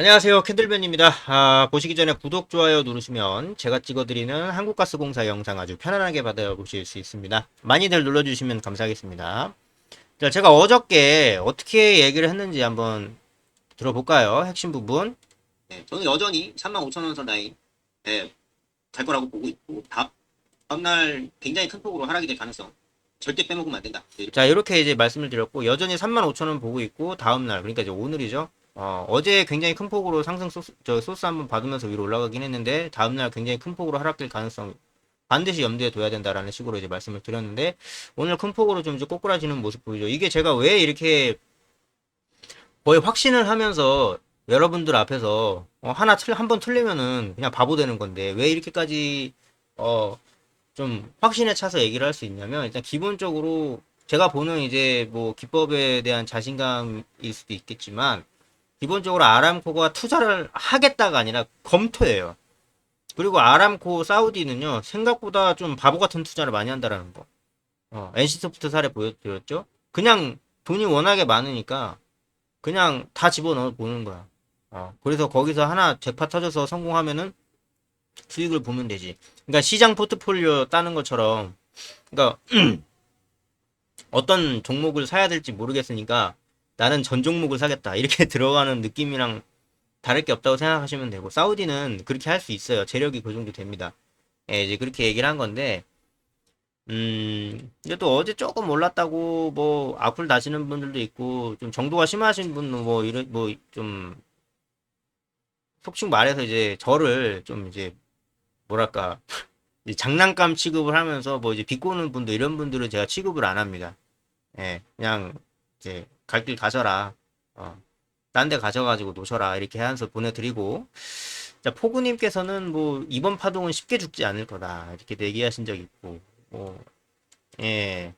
안녕하세요. 캔들변입니다. 아, 보시기 전에 구독 좋아요 누르시면 제가 찍어드리는 한국가스공사 영상 아주 편안하게 받아보실 수 있습니다. 많이들 눌러주시면 감사하겠습니다. 자 제가 어저께 어떻게 얘기를 했는지 한번 들어볼까요? 핵심 부분? 네, 저는 여전히 35,000원 선 라인 네, 갈 거라고 보고 있고 다, 다음날 굉장히 큰 폭으로 하락이 될 가능성 절대 빼먹으면 안 된다. 네, 자 이렇게 이제 말씀을 드렸고 여전히 35,000원 보고 있고 다음날 그러니까 이제 오늘이죠 어, 어제 굉장히 큰 폭으로 상승 소스, 저 소스 한번 받으면서 위로 올라가긴 했는데 다음날 굉장히 큰 폭으로 하락될 가능성 반드시 염두에 둬야 된다라는 식으로 이제 말씀을 드렸는데 오늘 큰 폭으로 좀 이제 꼬꾸라지는 모습 보이죠. 이게 제가 왜 이렇게 거의 확신을 하면서 여러분들 앞에서 어, 하나 틀 한 번 틀리면은 그냥 바보 되는 건데 왜 이렇게까지 어 좀 확신에 차서 얘기를 할 수 있냐면 일단 기본적으로 제가 보는 이제 뭐 기법에 대한 자신감일 수도 있겠지만 기본적으로 아람코가 투자를 하겠다가 아니라 검토해요. 그리고 아람코 사우디는요 생각보다 좀 바보 같은 투자를 많이 한다라는 거. 어, NC소프트 사례 보여드렸죠. 그냥 돈이 워낙에 많으니까 그냥 다 집어넣어 보는 거야. 어, 그래서 거기서 하나 잭팟 터져서 성공하면은 수익을 보면 되지. 그러니까 시장 포트폴리오 따는 것처럼, 그러니까 어떤 종목을 사야 될지 모르겠으니까 나는 전 종목을 사겠다 이렇게 들어가는 느낌이랑 다를 게 없다고 생각하시면 되고 사우디는 그렇게 할 수 있어요. 재력이 그 정도 됩니다. 예, 이제 그렇게 얘기를 한 건데 음, 이제 또 어제 조금 올랐다고 뭐 악플 다시는 분들도 있고 좀 정도가 심하신 분은 뭐 이런 뭐 좀 속칭 말해서 이제 저를 좀 이제 뭐랄까 이제 장난감 취급을 하면서 뭐 이제 비꼬는 분들 이런 분들은 제가 취급을 안 합니다. 예, 그냥 이제 갈 길 가셔라. 어, 딴 데 가셔가지고 노셔라. 이렇게 하면서 보내드리고. 자 포구님께서는 뭐 이번 파동은 쉽게 죽지 않을 거다. 이렇게 얘기하신 적 있고. 뭐 예.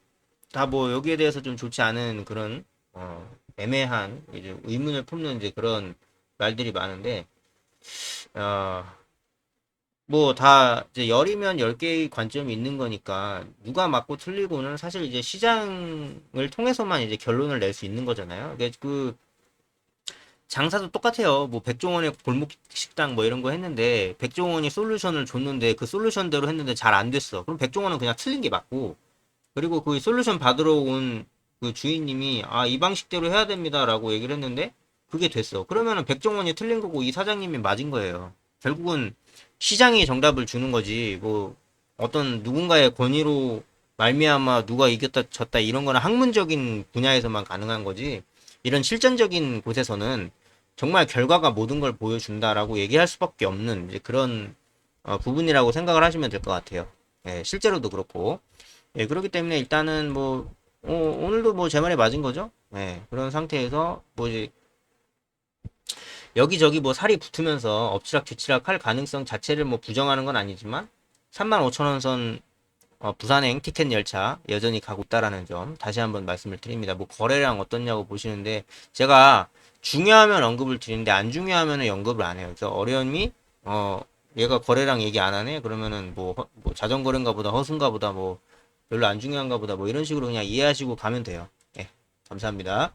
다 뭐 여기에 대해서 좀 좋지 않은 그런 어, 애매한 이제 의문을 품는 이제 그런 말들이 많은데 어, 뭐 다 이제 열이면 열 개의 관점이 있는 거니까 누가 맞고 틀리고는 사실 이제 시장을 통해서만 이제 결론을 낼 수 있는 거잖아요. 그그 장사도 똑같아요. 뭐 백종원의 골목 식당 뭐 이런 거 했는데 백종원이 솔루션을 줬는데 그 솔루션대로 했는데 잘 안 됐어. 그럼 백종원은 그냥 틀린 게 맞고 그리고 그 솔루션 받으러 온 그 주인님이 아 이 방식대로 해야 됩니다라고 얘기를 했는데 그게 됐어. 그러면은 백종원이 틀린 거고 이 사장님이 맞은 거예요. 결국은 시장이 정답을 주는 거지. 뭐 어떤 누군가의 권위로 말미암아 누가 이겼다 졌다 이런 거는 학문적인 분야에서만 가능한 거지. 이런 실전적인 곳에서는 정말 결과가 모든 걸 보여준다라고 얘기할 수밖에 없는 이제 그런 어, 부분이라고 생각을 하시면 될 것 같아요. 예, 실제로도 그렇고. 예, 그렇기 때문에 일단은 뭐 어, 오늘도 뭐 제 말에 맞은 거죠. 예, 그런 상태에서 뭐 이제 여기저기 뭐 살이 붙으면서 엎치락 뒤치락 할 가능성 자체를 뭐 부정하는 건 아니지만 35,000원 선 어, 부산행 티켓 열차 여전히 가고 있다라는 점 다시 한번 말씀을 드립니다. 뭐 거래량 어떻냐고 보시는데 제가 중요하면 언급을 드리는데 안 중요하면은 언급을 안 해요. 그래서 어려움이 어 얘가 거래량 얘기 안 하네 그러면은 뭐, 허- 뭐 자전거인가 보다 허수인가 보다 뭐 별로 안 중요한가 보다 뭐 이런 식으로 그냥 이해하시고 가면 돼요. 예 감사합니다.